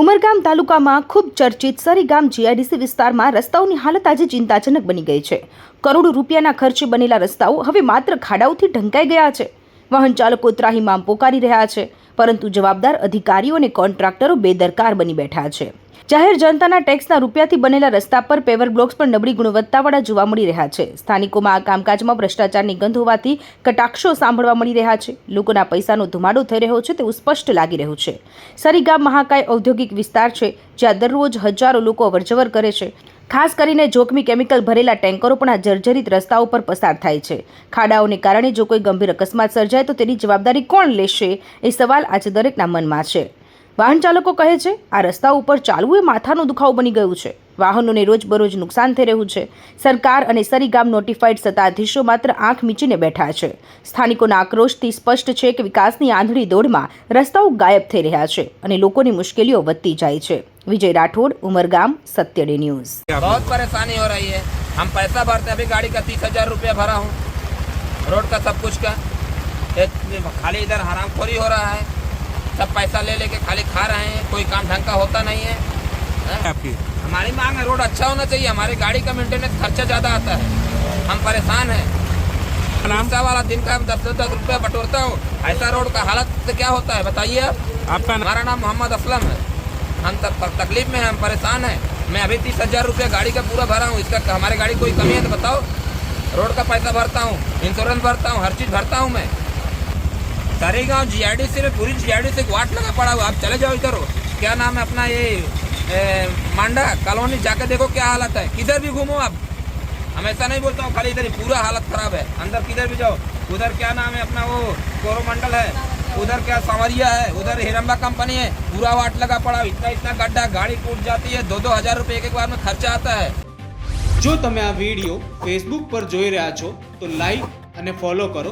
ઉમરગામ તાલુકામાં ખૂબ ચર્ચિત સરીગામ જીઆઈડીસી વિસ્તારમાં રસ્તાઓની હાલત આજે ચિંતાજનક બની ગઈ છે. કરોડો રૂપિયાના ખર્ચે બનેલા રસ્તાઓ હવે માત્ર ખાડાઓથી ઢંકાઈ ગયા છે. વાહન ચાલકો ત્રાહીમામ પોકારી રહ્યા છે, પરંતુ જવાબદાર અધિકારીઓ અને કોન્ટ્રાક્ટરો બેદરકાર બની બેઠા છે. જાહેર જનતાના ટેક્સના રૂપિયાથી બનેલા રસ્તા પર પેવર બ્લોક્સ પણ નબળી ગુણવત્તાવાળા જોવા મળી રહ્યા છે. સ્થાનિકોમાં આ કામકાજમાં ભ્રષ્ટાચારની ગંધ હોવાથી કટાક્ષો સાંભળવા મળી રહ્યા છે. લોકોના પૈસાનો ધુમાડો થઈ રહ્યો છે તેવું સ્પષ્ટ લાગી રહ્યું છે. સરીગામ મહાકાય ઔદ્યોગિક વિસ્તાર છે, જ્યાં દરરોજ હજારો લોકો અવરજવર કરે છે. ખાસ કરીને જોખમી કેમિકલ ભરેલા ટેન્કરો પણ આ જર્જરિત રસ્તાઓ પર પસાર થાય છે. ખાડાઓને કારણે જો કોઈ ગંભીર અકસ્માત સર્જાય તો તેની જવાબદારી કોણ લેશે? એ સવાલ આજે દરેકના મનમાં છે. વાહન ચાલકો કહે છે આ રસ્તા ઉપર ચાલવું એ માથાનો દુખાવો બની ગયું છે વાહનોને રોજબરોજ નુકસાન થઈ રહ્યું છે સરકાર અને સરીગામ નોટિફાઈડ સત્તાધીશો માત્ર આંખ મીચીને બેઠા છે સ્થાનિકોના આક્રોશથી સ્પષ્ટ છે કે વિકાસની આંધળી દોડમાં રસ્તાઓ ગાયબ થઈ રહ્યા છે અને લોકોની મુશ્કેલીઓ વધતી જાય છે વિજય રાઠોડ ઉમરગામ સત્ય ડે ન્યૂઝ बहुत परेशानी हो रही है हम पैसा भरते हैं अभी गाड़ी का तीस हजार रुपया भरा हूँ रोड का सब कुछ का एक खाली इधर हरामखोरी हो रहा है सब पैसा ले लेके खाली खा रहे हैं कोई काम ढंग का होता नहीं है हैं? आपकी हमारी मांग है रोड अच्छा होना चाहिए हमारी गाड़ी का मेंटेनेंस खर्चा ज़्यादा आता है। हम परेशान हैं। नाम रिक्शा वाला दिन का दस दस दस रुपया बटोरता हूँ। ऐसा रोड का हालत से क्या होता है बताइए आप। आपका हमारा नाम मोहम्मद असलम है। हम तक तकलीफ़ में हैं हम परेशान हैं। मैं अभी तीस हज़ार रुपया गाड़ी का पूरा भरा हूँ इसका हमारी गाड़ी कोई कमी है तो बताओ। रोड का पैसा भरता हूँ इंश्योरेंस भरता हूँ हर चीज़ भरता हूँ मैं। सारी गाँव जी आई डी से पूरी जी आई डी से वाट लगा पड़ा हुआ आप चले जाओ इधर क्या नाम है अपना ये ए, मांडा कॉलोनी जाके देखो क्या हालत है किधर भी घूमो आप हम ऐसा नहीं बोलता हूँ खाली इधर ही पूरा हालत खराब है अंदर किधर भी जाओ उधर क्या नाम है अपना वो कोरोमंडल है उधर क्या सांवरिया है उधर हिरम्बा कंपनी है पूरा वाट लगा पड़ा इतना इतना गड्ढा गाड़ी टूट जाती है दो दो हजार रुपये एक एक बार में खर्चा आता है જો તમે આ વિડીયો ફેસબુક પર જોઈ રહ્યા છો તો લાઈક અને ફોલો કરો